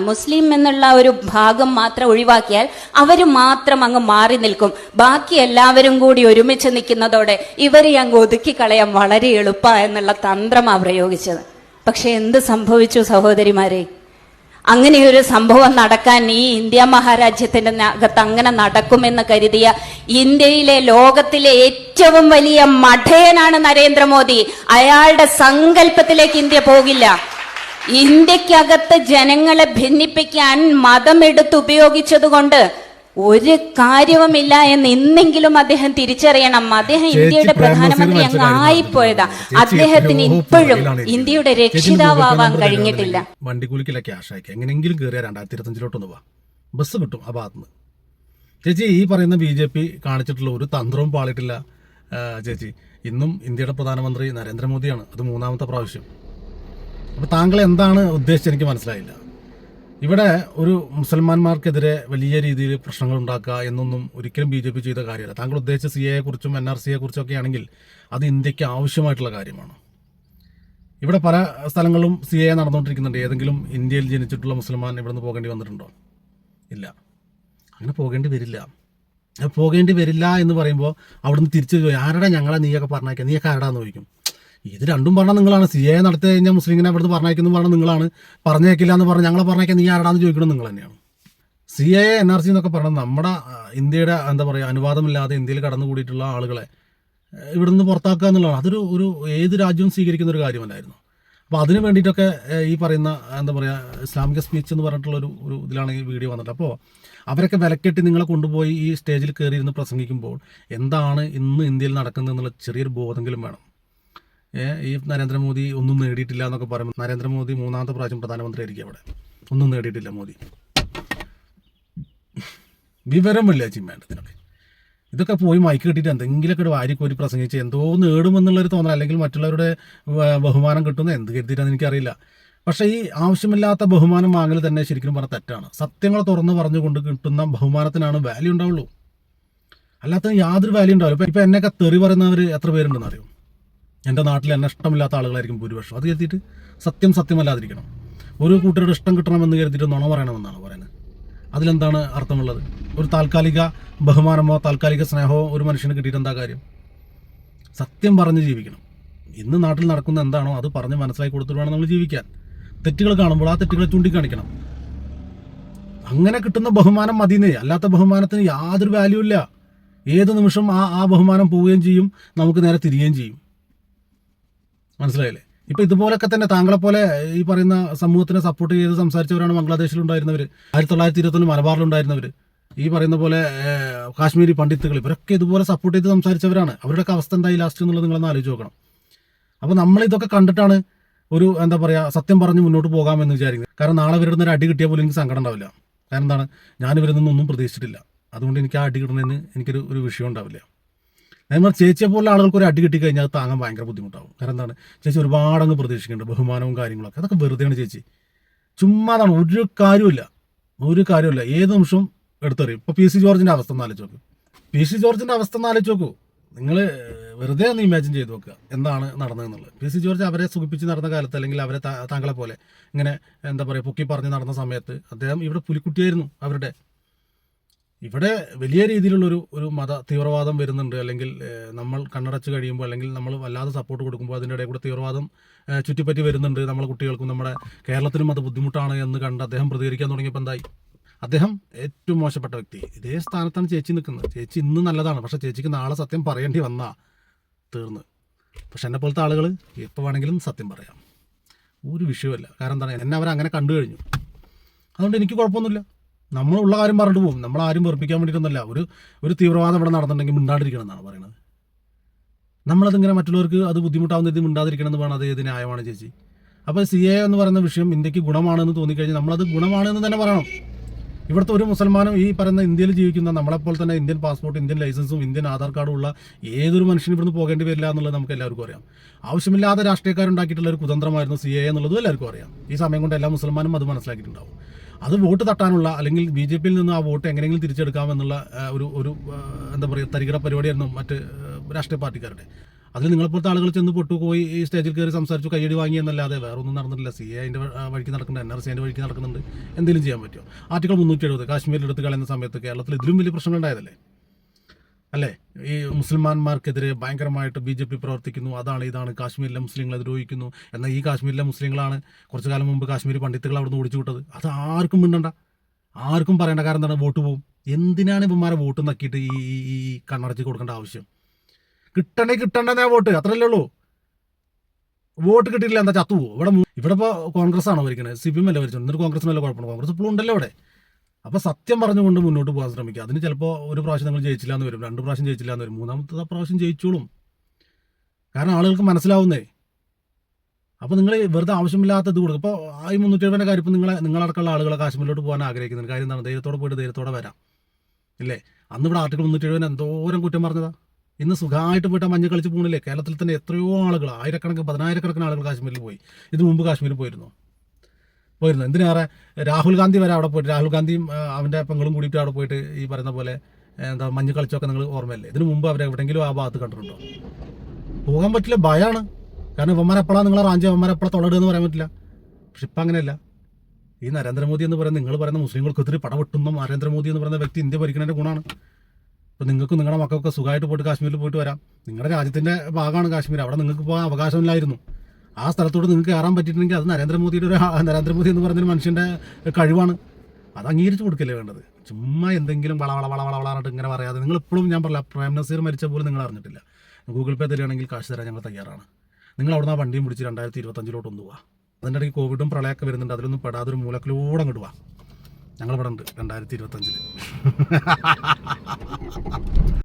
മുസ്ലിം എന്നുള്ള ഒരു ഭാഗം മാത്രം ഒഴിവാക്കിയാൽ അവർ മാത്രം അങ്ങ് മാറി നിൽക്കും. ബാക്കി എല്ലാവരും കൂടി ഒരുമിച്ച് നിൽക്കുന്നതോടെ ഇവരെ അങ്ങ് ഒതുക്കി കളയാൻ വളരെ എളുപ്പ എന്നുള്ള തന്ത്രമാണ് പ്രയോഗിച്ചത്. പക്ഷെ എന്ത് സംഭവിച്ചു സഹോദരിമാരെ? അങ്ങനെയൊരു സംഭവം നടക്കാൻ ഈ ഇന്ത്യ മഹാരാജ്യത്തിന്റെ അകത്ത് അങ്ങനെ നടക്കുമെന്ന് കരുതിയ ഇന്ത്യയിലെ ലോകത്തിലെ ഏറ്റവും വലിയ മഠയനാണ് നരേന്ദ്രമോദി. അയാളുടെ സങ്കല്പത്തിലേക്ക് ഇന്ത്യ പോകില്ല. ഇന്ത്യക്കകത്ത് ജനങ്ങളെ ഭിന്നിപ്പിക്കാൻ മതം എടുത്ത് ഉപയോഗിച്ചതുകൊണ്ട് ഒരു കാര്യവുമില്ല എന്ന് ഇന്നെങ്കിലും അദ്ദേഹം തിരിച്ചറിയണം. അദ്ദേഹം ഇന്ത്യയുടെ പ്രധാനമന്ത്രി അങ്ങ് ആയിപ്പോയതാ അദ്ദേഹത്തിന് ഇപ്പോഴും ഇന്ത്യയുടെ രക്ഷിതാവാൻ കഴിഞ്ഞിട്ടില്ല. വണ്ടിക്കൂലിക്കില്ല ക്യാഷ് അയക്കുക? എങ്ങനെയെങ്കിലും കയറിയ രണ്ടായിരത്തി ഇരുപത്തഞ്ചിലോട്ടൊന്ന് പോവാം. ബസ് കിട്ടും ആ ഭാഗത്തുനിന്ന്. ചേച്ചി ഈ പറയുന്ന ബി ജെ പി കാണിച്ചിട്ടുള്ള ഒരു തന്ത്രവും പാളിട്ടില്ല ചേച്ചി. ഇന്നും ഇന്ത്യയുടെ പ്രധാനമന്ത്രി നരേന്ദ്രമോദിയാണ്. അത് മൂന്നാമത്തെ പ്രാവശ്യം. അപ്പോൾ താങ്കൾ എന്താണ് ഉദ്ദേശിച്ചത്? എനിക്ക് മനസ്സിലായില്ല. ഇവിടെ ഒരു മുസൽമാന്മാർക്കെതിരെ വലിയ രീതിയിൽ പ്രശ്നങ്ങൾ ഉണ്ടാക്കുക എന്നൊന്നും ഒരിക്കലും ബി ജെ പി ചെയ്ത കാര്യമല്ല. താങ്കൾ ഉദ്ദേശിച്ച സി എയെ കുറിച്ചും എൻ ആർ സിയെ കുറിച്ചും ഒക്കെ ആണെങ്കിൽ അത് ഇന്ത്യയ്ക്ക് ആവശ്യമായിട്ടുള്ള കാര്യമാണ്. ഇവിടെ പല സ്ഥലങ്ങളിലും സി എ നടന്നുകൊണ്ടിരിക്കുന്നുണ്ട്. ഏതെങ്കിലും ഇന്ത്യയിൽ ജനിച്ചിട്ടുള്ള മുസൽമാൻ ഇവിടെ നിന്ന് പോകേണ്ടി വന്നിട്ടുണ്ടോ? ഇല്ല. അങ്ങനെ പോകേണ്ടി വരില്ല. പോകേണ്ടി വരില്ല എന്ന് പറയുമ്പോൾ അവിടുന്ന് തിരിച്ചു ചോദിക്കും ആരുടെ ഞങ്ങളെ നീയൊക്കെ പറഞ്ഞേക്കാം നീയൊക്കെ ആരാടാന്ന് ചോദിക്കും. ഇത് രണ്ടും പറഞ്ഞാൽ നിങ്ങളാണ്. സി എ നടത്തി കഴിഞ്ഞാൽ മുസ്ലിങ്ങിനെ അവിടുത്തെ പറഞ്ഞേക്കുന്നു പറഞ്ഞാൽ നിങ്ങളാണ്. പറഞ്ഞേക്കില്ല എന്ന് പറഞ്ഞ് ഞങ്ങളെ പറഞ്ഞേക്കാൻ നീ ആരാണെന്ന് ചോദിക്കണം നിങ്ങൾ തന്നെയാണ്. C A N R C എന്നൊക്കെ പറഞ്ഞാൽ നമ്മുടെ ഇന്ത്യയുടെ എന്താ പറയുക അനുവാദമില്ലാതെ ഇന്ത്യയിൽ കടന്നുകൂടിയിട്ടുള്ള ആളുകളെ ഇവിടെ നിന്ന് പുറത്താക്കുക എന്നുള്ളതാണ്. അതൊരു ഒരു ഏത് രാജ്യവും സ്വീകരിക്കുന്ന ഒരു കാര്യമല്ലായിരുന്നു. അപ്പോൾ അതിന് വേണ്ടിയിട്ടൊക്കെ ഈ പറയുന്ന എന്താ പറയുക ഇസ്ലാമിക സ്പീച്ച് എന്ന് പറഞ്ഞിട്ടുള്ള ഒരു ഒരു ഇതിലാണ് ഈ വീഡിയോ വന്നിട്ട് അപ്പോൾ അവരൊക്കെ വിലക്കെട്ടി നിങ്ങളെ കൊണ്ടുപോയി ഈ സ്റ്റേജിൽ കയറി ഇരുന്ന് പ്രസംഗിക്കുമ്പോൾ എന്താണ് ഇന്ന് ഇന്ത്യയിൽ നടക്കുന്നത് എന്നുള്ള ചെറിയൊരു ബോധമെങ്കിലും വേണം. ഈ നരേന്ദ്രമോദി ഒന്നും നേടിയിട്ടില്ല എന്നൊക്കെ പറയുമ്പോൾ നരേന്ദ്രമോദി മൂന്നാമത്തെ പ്രാവശ്യം പ്രധാനമന്ത്രി ആയിരിക്കും അവിടെ. ഒന്നും നേടിയിട്ടില്ല മോദി. വിവരമില്ല ചിമ്മേണ്ട ഇതിനൊക്കെ ഇതൊക്കെ പോയി മൈക്ക് കിട്ടിയിട്ട് എന്തെങ്കിലുമൊക്കെ ഒരു വാരിക്കോരി പ്രസംഗിച്ച് എന്തോ നേടുമെന്നുള്ളൊരു തോന്നൽ അല്ലെങ്കിൽ മറ്റുള്ളവരുടെ ബഹുമാനം കിട്ടുന്ന എന്ത് കരുതിയിട്ടാന്ന് എനിക്കറിയില്ല. പക്ഷേ ഈ ആവശ്യമില്ലാത്ത ബഹുമാനം വാങ്ങൽ തന്നെ ശരിക്കും പറഞ്ഞാൽ തെറ്റാണ്. സത്യങ്ങൾ തുറന്ന് പറഞ്ഞുകൊണ്ട് കിട്ടുന്ന ബഹുമാനത്തിനാണ് വാല്യൂ ഉണ്ടാവുള്ളൂ. അല്ലാത്ത യാതൊരു വാല്യൂ ഉണ്ടാവില്ല. ഇപ്പം ഇപ്പം എന്നെയൊക്കെ തെറി പറയുന്നവർ എത്ര പേരുണ്ടെന്ന് അറിയും എന്റെ നാട്ടിൽ എന്നെ ഇഷ്ടമില്ലാത്ത ആളുകളായിരിക്കും ഭൂരിപക്ഷം. അത് കരുതിയിട്ട് സത്യം സത്യമല്ലാതിരിക്കണം. ഒരു കൂട്ടരുടെ ഇഷ്ടം കിട്ടണമെന്ന് കരുതിയിട്ട് നുണ പറയണമെന്നാണ് പറയുന്നത്. അതിലെന്താണ് അർത്ഥമുള്ളത്? ഒരു താൽക്കാലിക ബഹുമാനമോ താൽക്കാലിക സ്നേഹമോ ഒരു മനുഷ്യന് കിട്ടിയിട്ട് എന്താ കാര്യം? സത്യം പറഞ്ഞ് ജീവിക്കണം. ഇന്ന് നാട്ടിൽ നടക്കുന്ന എന്താണോ അത് പറഞ്ഞ് മനസ്സിലാക്കി കൊടുത്തിട്ട് വേണം നമ്മൾ ജീവിക്കാൻ. തെറ്റുകൾ കാണുമ്പോൾ ആ തെറ്റുകളെ ചൂണ്ടിക്കാണിക്കണം. അങ്ങനെ കിട്ടുന്ന ബഹുമാനം മതിയെന്നേ. അല്ലാത്ത ബഹുമാനത്തിന് യാതൊരു വാല്യൂ ഇല്ല. ഏത് നിമിഷം ആ ആ ബഹുമാനം പോവുകയും ചെയ്യും നമുക്ക് നേരെ തിരികുകയും ചെയ്യും. മനസ്സിലായില്ലേ? ഇപ്പൊ ഇതുപോലൊക്കെ തന്നെ താങ്കളെ പോലെ ഈ പറയുന്ന സമൂഹത്തിനെ സപ്പോർട്ട് ചെയ്ത് സംസാരിച്ചവരാണ് ബംഗ്ലാദേശിൽ ബംഗ്ലാദേശിലുണ്ടായിരുന്നവർ ആയിരത്തി തൊള്ളായിരത്തി മലബാറിൽ മലബാറിലുണ്ടായിരുന്നവർ ഈ പറയുന്ന പോലെ കാശ്മീരി പണ്ഡിത്തുകൾ ഇവരൊക്കെ ഇതുപോലെ സപ്പോർട്ട് ചെയ്ത് സംസാരിച്ചവരാണ്. അവരുടെയൊക്കെ അവസ്ഥ എന്തായി ലാസ്റ്റ് എന്നുള്ളത് നിങ്ങളൊന്ന് ആലോചിച്ച് നോക്കണം. അപ്പോൾ നമ്മൾ ഇതൊക്കെ കണ്ടിട്ടാണ് ഒരു എന്താ പറയുക സത്യം പറഞ്ഞ് മുന്നോട്ട് പോകാമെന്ന് വിചാരിക്കുന്നത്. കാരണം നാളെ ഇവരുടെ ഒരു അടി കിട്ടിയാൽ പോലും എനിക്ക് സങ്കടം ഉണ്ടാവില്ല. കാരണം എന്താണ്? ഞാൻ ഇവരിൽ നിന്നൊന്നും പ്രതീക്ഷിച്ചിട്ടില്ല. അതുകൊണ്ട് എനിക്ക് ആ അടി കിട്ടണമെന്ന് എനിക്കൊരു ഒരു വിഷയം ഉണ്ടാവില്ല. എന്നാൽ ചേച്ചിയെ പോലുള്ള ആളുകൾക്ക് ഒരു അടി കിട്ടി കഴിഞ്ഞാൽ അത് താങ്ങാൻ ഭയങ്കര ബുദ്ധിമുട്ടാവും. കാരണം എന്താണ്? ചേച്ചി ഒരുപാട് അങ്ങ് പ്രതീക്ഷിക്കുന്നുണ്ട് ബഹുമാനവും കാര്യങ്ങളൊക്കെ. അതൊക്കെ വെറുതെയാണ് ചേച്ചി. ചുമ്മാതാണ് ഒരു കാര്യമില്ല ഒരു കാര്യമില്ല ഏത് നിമിഷവും എടുത്തെറിയും. ഇപ്പോൾ പി സി ജോർജിന്റെ അവസ്ഥ ഒന്ന് ആലോചിച്ച് നോക്കൂ. പി സി ജോർജിന്റെ അവസ്ഥ ഒന്ന് ആലോചിച്ച് നോക്കൂ. നിങ്ങൾ വെറുതെ ഒന്ന് ഇമാജിൻ ചെയ്ത് നോക്കുക. എന്താണ് നടന്നതെന്നുള്ളത്. പി സി ജോർജ് അവരെ സുഖിപ്പിച്ച് നടന്ന കാലത്ത് അല്ലെങ്കിൽ അവരെ താങ്കളെ പോലെ ഇങ്ങനെ എന്താ പറയുക പൊക്കി പറഞ്ഞ് നടന്ന സമയത്ത് അദ്ദേഹം ഇവിടെ പുലിക്കുട്ടിയായിരുന്നു അവരുടെ. ഇവിടെ വലിയ രീതിയിലുള്ളൊരു ഒരു മത തീവ്രവാദം വരുന്നുണ്ട്. അല്ലെങ്കിൽ നമ്മൾ കണ്ണടച്ച് കഴിയുമ്പോൾ അല്ലെങ്കിൽ നമ്മൾ വല്ലാതെ സപ്പോർട്ട് കൊടുക്കുമ്പോൾ അതിന്റെ ഇടയിൽ കൂടെ തീവ്രവാദം ചുറ്റിപ്പറ്റി വരുന്നുണ്ട്. നമ്മളെ കുട്ടികൾക്കും നമ്മുടെ കേരളത്തിനും അത് ബുദ്ധിമുട്ടാണ് എന്ന് കണ്ട് അദ്ദേഹം പ്രതികരിക്കാൻ തുടങ്ങിയപ്പോൾ എന്തായി? അദ്ദേഹം ഏറ്റവും മോശപ്പെട്ട വ്യക്തി. ഇതേ സ്ഥാനത്താണ് ചേച്ചി നിൽക്കുന്നത്. ചേച്ചി ഇന്ന് നല്ലതാണ്. പക്ഷേ ചേച്ചിക്ക് നാളെ സത്യം പറയേണ്ടി വന്നാ തീർന്ന്. പക്ഷെ എന്നെ പോലത്തെ ആളുകൾ എപ്പോൾ വേണമെങ്കിലും സത്യം പറയാം. ഒരു വിഷയമല്ല. കാരണം എന്താണ്? എന്നെ അവർ അങ്ങനെ കണ്ടു കഴിഞ്ഞു. അതുകൊണ്ട് എനിക്ക് കുഴപ്പമൊന്നുമില്ല. നമ്മളുള്ള കാര്യം പറഞ്ഞിട്ട് പോകും. നമ്മൾ ആരും വെറുപ്പിക്കാൻ വേണ്ടിയിട്ടൊന്നുമല്ല. ഒരു ഒരു തീവ്രവാദം ഇവിടെ നടന്നിട്ടുണ്ടെങ്കിൽ മിണ്ടാണ്ടിരിക്കണം എന്നാണ് പറയുന്നത്. നമ്മളതിങ്ങനെ മറ്റുള്ളവർക്ക് അത് ബുദ്ധിമുട്ടാവുന്ന രീതി മിണ്ടാതിരിക്കണം എന്ന് അത് ഏത് ന്യായമാണ് ചേച്ചി? അപ്പോൾ സി എ എന്ന് പറയുന്ന വിഷയം ഇന്ത്യയ്ക്ക് ഗുണമാണെന്ന് തോന്നിക്കഴിഞ്ഞാൽ നമ്മളത് ഗുണമാണെന്ന് തന്നെ പറയണം. ഇവിടുത്തെ ഒരു മുസൽമാനും ഈ പറയുന്ന ഇന്ത്യയിൽ ജീവിക്കുന്ന നമ്മളെപ്പോലെ തന്നെ ഇന്ത്യൻ പാസ്പോർട്ട് ഇന്ത്യൻ ലൈസൻസും ഇന്ത്യൻ ആധാർ കാർഡും ഉള്ള ഏതൊരു മനുഷ്യനും ഇവിടുന്ന് പോകേണ്ടി വരില്ല എന്നുള്ളത് നമുക്ക് എല്ലാവർക്കും അറിയാം. ആവശ്യമില്ലാതെ രാഷ്ട്രീയക്കാരുണ്ടാക്കിയിട്ടുള്ള ഒരു കുതന്ത്രമായിരുന്നു സി എ എന്നുള്ളതും എല്ലാവർക്കും അറിയാം. ഈ സമയം കൊണ്ട് എല്ലാ മുസൽമാനും അത് മനസ്സിലാക്കിയിട്ടുണ്ടാവും. അത് വോട്ട് തട്ടാനുള്ള അല്ലെങ്കിൽ ബി ജെ പിയിൽ നിന്ന് ആ വോട്ട് എങ്ങനെയെങ്കിലും തിരിച്ചെടുക്കാമെന്നുള്ള ഒരു ഒരു എന്താ പറയുക തരികിട പരിപാടിയായിരുന്നു മറ്റ് രാഷ്ട്രീയ പാർട്ടിക്കാരുടെ. അതിൽ നിങ്ങളെപ്പോലത്തെ ആളുകൾ ചെന്ന് പൊട്ടുപോയി ഈ സ്റ്റേജിൽ കയറി സംസാരിച്ചു കയ്യടി വാങ്ങി എന്നല്ലാതെ വേറെ ഒന്നും നടന്നിട്ടില്ല. സി എ അതിന്റെ വഴിക്ക് നടക്കുന്നുണ്ട് എൻ ആർ സി അതിന്റെ വഴിക്ക് നടക്കുന്നുണ്ട്. എന്തെങ്കിലും ചെയ്യാൻ പറ്റുമോ? ആർട്ടിക്കൽ മുന്നൂറ്റി എഴുപത് കാശ്മീരിൽ എടുത്ത് കളയുന്ന സമയത്ത് കേരളത്തിൽ ഇതിലും വലിയ പ്രശ്നങ്ങൾ ഉണ്ടായതല്ലേ? അല്ലേ? ഈ മുസ്ലിംമാന്മാർക്കെതിരെ ഭയങ്കരമായിട്ട് ബി ജെ പി പ്രവർത്തിക്കുന്നു. അതാണ് ഇതാണ് കാശ്മീരിലെ മുസ്ലിങ്ങളെ ദ്രോഹിക്കുന്നു. എന്നാൽ ഈ കാശ്മീരിലെ മുസ്ലിങ്ങളാണ് കുറച്ചു കാലം മുമ്പ് കാശ്മീരി പണ്ഡിത്തുകൾ അവിടെ നിന്ന് ഓടിച്ചു വിട്ടത്. അത് ആർക്കും മിണ്ടണ്ട. ആർക്കും പറയേണ്ട കാരണം എന്താണ്? വോട്ട് പോകും എന്തിനാണ് ഇവന്മാരെ വോട്ട് നക്കിയിട്ട് ഈ ഈ- കണ്ണടച്ച് കൊടുക്കേണ്ട ആവശ്യം? കിട്ടണേ കിട്ടണ്ടേ വോട്ട്? അത്രയല്ലേ ഉള്ളൂ. വോട്ട് കിട്ടിയില്ല എന്താ ചത്തു പോകും ഇവിടെ ഇവിടെ ഇപ്പോൾ കോൺഗ്രസ് ആണോ ഭരിക്കണത് സി പി എം അല്ലേ ഭരിച്ചത്? എന്നിട്ട് കോൺഗ്രസിനല്ല കുഴപ്പമാണ് കോൺഗ്രസ് ഇപ്പോഴും ഉണ്ടല്ലോ അവിടെ അപ്പോൾ സത്യം പറഞ്ഞുകൊണ്ട് മുന്നോട്ട് പോകാൻ ശ്രമിക്കുക. അതിന് ചിലപ്പോൾ ഒരു പ്രാവശ്യം നിങ്ങൾ ജയിച്ചില്ല എന്ന് വരും രണ്ട് പ്രാവശ്യം ജയിച്ചില്ല എന്ന് വരും മൂന്നാമത്തെ പ്രാവശ്യം ജയിച്ചോളും. കാരണം ആളുകൾക്ക് മനസ്സിലാവുന്നേ. അപ്പോൾ നിങ്ങൾ വെറുതെ ആവശ്യമില്ലാത്ത ഇത് കൊടുക്കും ആ ഈ മുന്നൂറ്റി എഴുപതിന്റെ കാര്യം നിങ്ങളെ നിങ്ങളടക്കമുള്ള ആളുകളെ കാശ്മീരിലോട്ട് പോകാൻ ആഗ്രഹിക്കുന്നുണ്ട്. കാര്യം എന്താണ്? ധൈര്യത്തോടെ പോയിട്ട് ധൈര്യത്തോടെ വരാം. ഇല്ലേ? അന്ന് ഇവിടെ ആർട്ടിക്കൽ മുന്നൂറ്റി എഴുപതിന് എന്തോരം കുറ്റം പറഞ്ഞതാ? ഇന്ന് സുഖമായിട്ട് പോയിട്ട് മഞ്ഞ് കളിച്ച് പോകണില്ലേ കേരളത്തിൽ തന്നെ എത്രയോ ആളുകൾ ആയിരക്കണക്കിന് പതിനായിരക്കണക്കിന് ആളുകൾ കാശ്മീരിൽ പോയി. ഇത് മുമ്പ് കാശ്മീരിൽ പോയിരുന്നു. പോയിരുന്നു. എന്തിനേറെ രാഹുൽ ഗാന്ധി വരെ അവിടെ പോയിട്ട് രാഹുൽ ഗാന്ധിയും അവന്റെ പെങ്ങളും കൂടിയിട്ട് അവിടെ പോയിട്ട് ഈ പറയുന്ന പോലെ എന്താ മഞ്ഞ് കളിച്ചൊക്കെ നിങ്ങൾ ഓർമ്മയല്ലേ? ഇതിനു മുമ്പ് അവരെ എവിടെയെങ്കിലും ആ ഭാഗത്ത് കണ്ടിട്ടുണ്ടോ? പോകാൻ പറ്റില്ല ഭയമാണ് കാരണം ഇവന്മാരെപ്പോഴാണ് നിങ്ങളെ റാഞ്ചി ഇവന്മാരെപ്പോഴാണ് തൊള്ളടുക എന്ന് പറയാൻ പറ്റില്ല. പക്ഷെ ഇപ്പം അങ്ങനെയല്ല. ഈ നരേന്ദ്രമോദി എന്ന് പറയുന്ന നിങ്ങൾ പറയുന്ന മുസ്ലിങ്ങൾക്കെതിരെ പടവെട്ടുന്ന നരേന്ദ്രമോദി എന്ന് പറയുന്ന വ്യക്തി ഇന്ത്യ ഭരിക്കുന്നതിന്റെ ഗുണമാണ്. അപ്പോൾ നിങ്ങൾക്ക് നിങ്ങളുടെ മക്കൾക്ക് സുഖമായിട്ട് പോയിട്ട് കാശ്മീരിൽ പോയിട്ട് വരാം. നിങ്ങളുടെ രാജ്യത്തിന്റെ ഭാഗമാണ് കാശ്മീർ. അവിടെ നിങ്ങൾക്ക് പോകാൻ അവകാശമില്ലായിരുന്നു. ആ സ്ഥലത്തോട് നിങ്ങൾക്ക് കയറാൻ പറ്റിയിട്ടുണ്ടെങ്കിൽ അത് നരേന്ദ്രമോദിയുടെ ഒരു നരേന്ദ്രമോദി എന്ന് പറയുന്നൊരു മനുഷ്യന്റെ കഴിവാണ്. അത് അംഗീകരിച്ച് കൊടുക്കല്ലേ വേണ്ടത്? ചുമ്മാ എന്തെങ്കിലും വള വള വള വള ഇങ്ങനെ പറയാതെ നിങ്ങൾ ഇപ്പോഴും ഞാൻ പറയാം പ്രേം നസീർ മരിച്ച പോലും നിങ്ങൾ അറിഞ്ഞിട്ടില്ല. ഗൂഗിൾ പേ തരികയാണെങ്കിൽ കാശ് തരാൻ ഞങ്ങൾ തയ്യാറാണ്. നിങ്ങൾ അവിടുന്ന് ആ വണ്ടിയും പിടിച്ച് രണ്ടായിരത്തി ഇരുപത്തഞ്ചിലോട്ട് ഒന്ന് പോവാ. അതിന്റെ ഇടയ്ക്ക് കോവിഡും പ്രളയമൊക്കെ വരുന്നുണ്ട് അതിലൊന്നും പെടാതൊരു മൂലക്കിലൂടെ അങ്ങോട്ട് പോവാ. ഞങ്ങൾ ഇവിടെ ഉണ്ട് രണ്ടായിരത്തി ഇരുപത്തഞ്ചിൽ